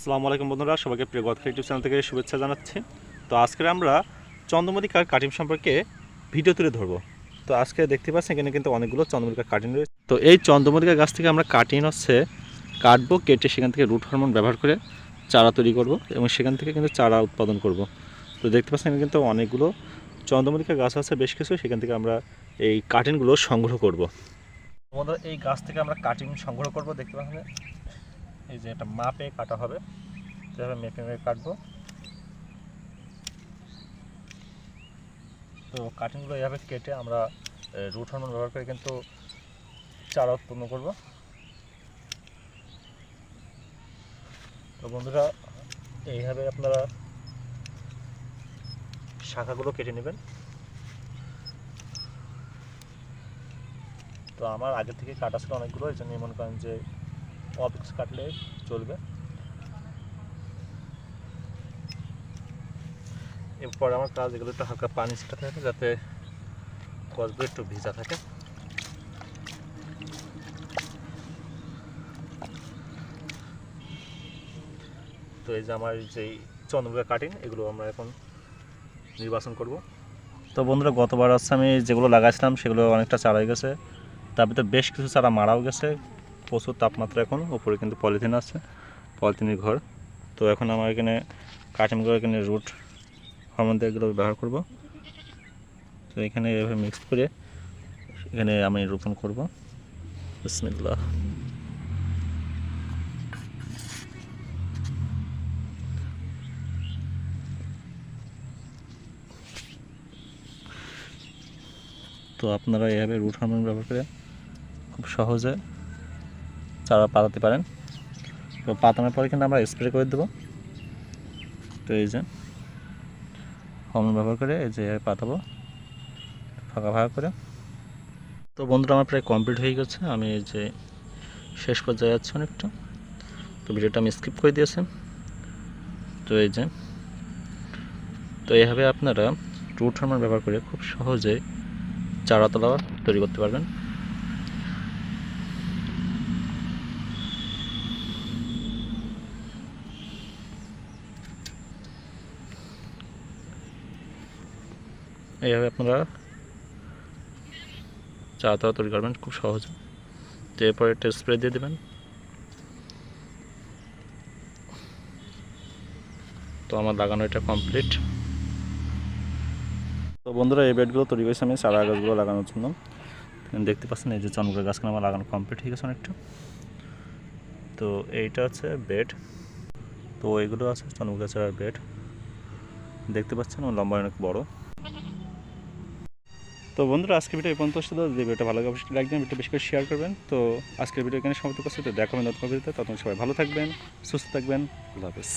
আসসালামু আলাইকুম বন্ধুরা, সবাইকে প্রিয় গতকা ইউটিউব চ্যানেল থেকে শুভেচ্ছা জানাচ্ছি। তো আজকে আমরা চন্দ্রমল্লিকার কাটিং সম্পর্কে ভিডিও তুলে ধরবো। তো আজকে দেখতে পাচ্ছেন এখানে কিন্তু অনেকগুলো চন্দ্রমল্লিকা কাটিং রয়েছে। তো এই চন্দ্রমল্লিকা গাছ থেকে আমরা কাটিং হচ্ছে কাটবো, কেটে সেখান থেকে রুট হরমোন ব্যবহার করে চারা তৈরি করব এবং সেখান থেকে কিন্তু চারা উৎপাদন করব। তো দেখতে পাচ্ছেন এখানে কিন্তু অনেকগুলো চন্দ্রমল্লিকা গাছ আছে, বেশ কিছু। সেখান থেকে আমরা এই কাটিংগুলো সংগ্রহ করব। বন্ধুরা, এই গাছ থেকে আমরা কাটিং সংগ্রহ করব। দেখতে পাচ্ছেন এই যে এটা মাপে কাটা হবে। যেভাবে মেপে মেপে কাটবো। তো কাটিংগুলো এভাবে কেটে আমরা রুট হরমোন ব্যবহার করে কিন্তু চারা উৎপন্ন করব। তো বন্ধুরা, এইভাবে আপনারা শাখাগুলো কেটে নেবেন। তো আমার আগে থেকে কাটা ছিল অনেকগুলো, এই জন্য মনে করেন যে অফিস কাটলে চলবে। এরপর আমার কাজ এগুলো একটু হালকা পানি ছিটাতে হবে যাতে গছগুলো একটু ভিজা থাকে। তো এই যে আমার যেই চন্দ্রমুখা কাটিং, এগুলো আমরা এখন নির্বাচন করব। তো বন্ধুরা, গতবার হচ্ছে আমি যেগুলো লাগাইছিলাম সেগুলো অনেকটা চারা হয়ে গেছে। তার ভিতরে বেশ কিছু চারা মারাও গেছে। প্রচুর তাপমাত্রা এখন, উপরে কিন্তু পলিথিন আছে, পলিথিনের ঘর। তো এখন আমার এখানে কাটিংগুলো এখানে রুট হরমোন এগুলো ব্যবহার করব। তো এখানে এভাবে মিক্স করে এখানে আমি রোপণ করব। বিসমিল্লাহ। তো আপনারা এভাবে রুট হরমোন ব্যবহার করে খুব সহজে চারা পাতাতে পারেন। তো পাতানোর পরে কিন্তু আমরা স্প্রে করে দেবো। তো এই যে হরমোন ব্যবহার করে এই যে পাতাবো, ফাঁকা ফাঁকা করে। তো বন্ধুরা, আমার প্রায় কমপ্লিট হয়ে গেছে। আমি এই যে শেষ পর্যায়ে যাচ্ছি অনেকটা। তো ভিডিওটা আমি স্কিপ করে দিয়েছি। তো এই যে, তো এইভাবে আপনারা রুট হরমোন ব্যবহার করে খুব সহজে চারাতলা তৈরি করতে পারবেন। এইভাবে আপনারা চারাতলা তৈরি করবেন, খুব সহজে। তো এরপরে একটা স্প্রে দিয়ে দেবেন। তো আমার লাগানো এটা কমপ্লিট তো বন্ধুরা, এই বেডগুলো তৈরি করেছি আমি চারা গাছগুলো লাগানোর জন্য। দেখতে পাচ্ছেন, এই যে চন্দ্র গাছগুলো আমার লাগানো কমপ্লিট হয়ে গেছে অনেকটা। তো এইটা হচ্ছে বেড তো এগুলো আছে চন্দ্র গাছের বেড দেখতে পাচ্ছেন ও লম্বা অনেক বড়। তো বন্ধুরা, আজকের ভিডিও এই পর্যন্ত যদি ভিডিওটা ভালো লাগে, অবশ্যই লাইক দেবেন ভিডিও বেশি করে শেয়ার করবেন। তো আজকের ভিডিও এখানে সমাপ্ত করছি। তো দেখা হবে নতুন ভিডিওতে। তখন সবাই ভালো থাকবেন, সুস্থ থাকবেন। আল্লাহ হাফিজ।